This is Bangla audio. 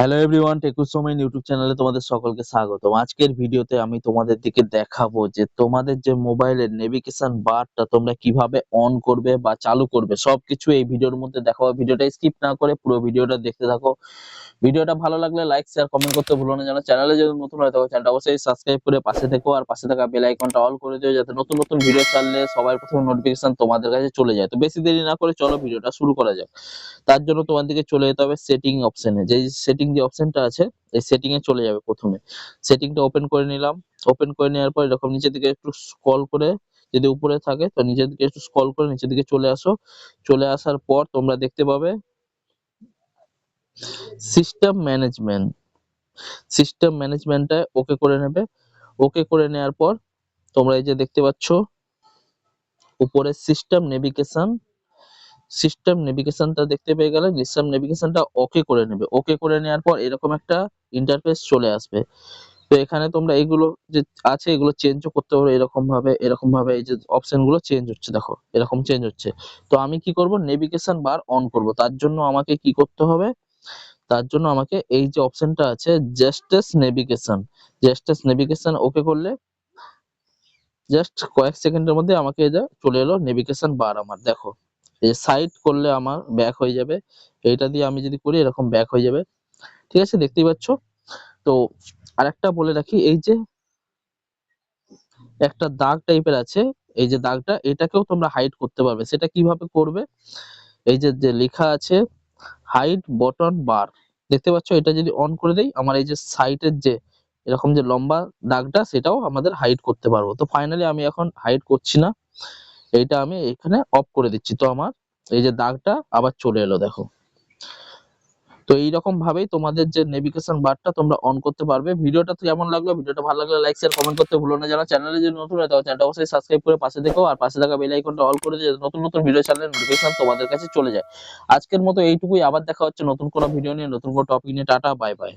হ্যালো এভরিওয়ান টেকু সোমেন ইউটিউব চ্যানেলে তোমাদের সকলকে স্বাগত আজকের ভিডিওতে আমি তোমাদের দিকে দেখাবো যে তোমাদের যে মোবাইলের নেভিগেশন বারটা তোমরা কীভাবে অন করবে বা চালু করবে, সবকিছু এই ভিডিওর মধ্যে দেখাবো। ভিডিওটা স্কিপ না করে পুরো ভিডিওটা দেখতে থাকো। ভিডিওটা ভালো লাগলে লাইক শেয়ার কমেন্ট করতে ভুলো না। যেন চ্যানেলে যদি নতুন হয় তবে চ্যানেলটা অবশ্যই সাবস্ক্রাইব করে পাশে থেকো আর পাশে থাকা বেল আইকনটা অল করে দিও যাতে নতুন নতুন ভিডিও চাললে সবার প্রথমে নোটিফিকেশন তোমাদের কাছে চলে যায়। তো বেশি দেরি না করে চলো ভিডিওটা শুরু করা যাক। তার জন্য তোমাদেরকে চলে যেতে হবে সেটিং অপশনে যে সেটিং যে অপশনটা আছে, এই সেটিং এ চলে যাবে প্রথমে। সেটিংটা ওপেন করে নিলাম। ওপেন করে নেওয়ার পর এরকম নিচের দিকে একটু স্ক্রল করে যদি উপরে থাকে, তো নিচের দিকে একটু স্ক্রল করে নিচের দিকে চলে আসো। চলে আসার পর তোমরা দেখতে পাবে সিস্টেম ম্যানেজমেন্ট সিস্টেম ম্যানেজমেন্টটা ওকে করে নেবে। ওকে করে নেওয়ার পর তোমরা এই যে দেখতে পাচ্ছ, উপরে সিস্টেম নেভিগেশন সিস্টেম নেভিগেশনটা দেখতে পেয়ে গেলে সিস্টেম নেভিগেশনটা ওকে করে নেবে। ওকে করে নেওয়ার পর এরকম একটা ইন্টারফেস চলে আসবে। তো এখানে তোমরা এগুলো যে আছে, এগুলো চেঞ্জও করতে পারো এরকম ভাবে এরকম ভাবে এই যে অপশনগুলো চেঞ্জ হচ্ছে, দেখো, এরকম চেঞ্জ হচ্ছে। তো আমি কি করব? নেভিগেশন বার অন করব। তার জন্য আমাকে কি করতে হবে? তার জন্য আমাকে এই যে অপশনটা আছে জাস্টেস নেভিগেশন জাস্টেস নেভিগেশন ওকে করলে জাস্ট কয়েক সেকেন্ডের মধ্যে আমাকে এটা চলে এলো নেভিগেশন বার আমার। দেখো এই সাইড করলে আমার ব্যাক হয়ে যাবে। এটা দিয়ে আমি যদি করি, এরকম ব্যাক হয়ে যাবে। ঠিক আছে? দেখতেই পাচ্ছ? তো আরেকটা বলে রাখি, এই যে একটা দাগ টাইপের আছে, এই যে দাগটা, এটাকেও তোমরা হাইড করতে পারবে। সেটা কীভাবে করবে? এই যে যে লেখা আছে হাইড বটন বার দেখতে পাচ্ছ? এটা যদি অন করে দেই, আমার এই যে সাইডের যে, এরকম যে লম্বা দাগটা, সেটাও আমাদের হাইড করতে পারব। তো ফাইনালি আমি এখন হাইড করছি না। এইটা আমি এখানে অফ করে দিচ্ছি। তো আমার এই যে দাগটা আবার চলে এলো, দেখো। তো এইরকম ভাবেই তোমাদের যে নেভিগেশন বারটা তোমরা অন করতে পারবে। ভিডিওটা তো কেমন লাগল? ভিডিওটা ভালো লাগলে লাইক শেয়ার কমেন্ট করতে ভুলো না। যারা চ্যানেলে যদি নতুন হয় তাহলে চ্যানেলটা অবশ্যই সাবস্ক্রাইব করে পাশে দেখো আর পাশে থাকা বেল আইকনটা অল করে দিয়ে নতুন নতুন ভিডিও ছাড়লে নোটিফিকেশন তোমাদের কাছে চলে যায়। আজকের মতো এইটুকুই। আবার দেখা হচ্ছে নতুন কোনো ভিডিও নিয়ে, নতুন কোনো টপিক নিয়ে। Tata bye bye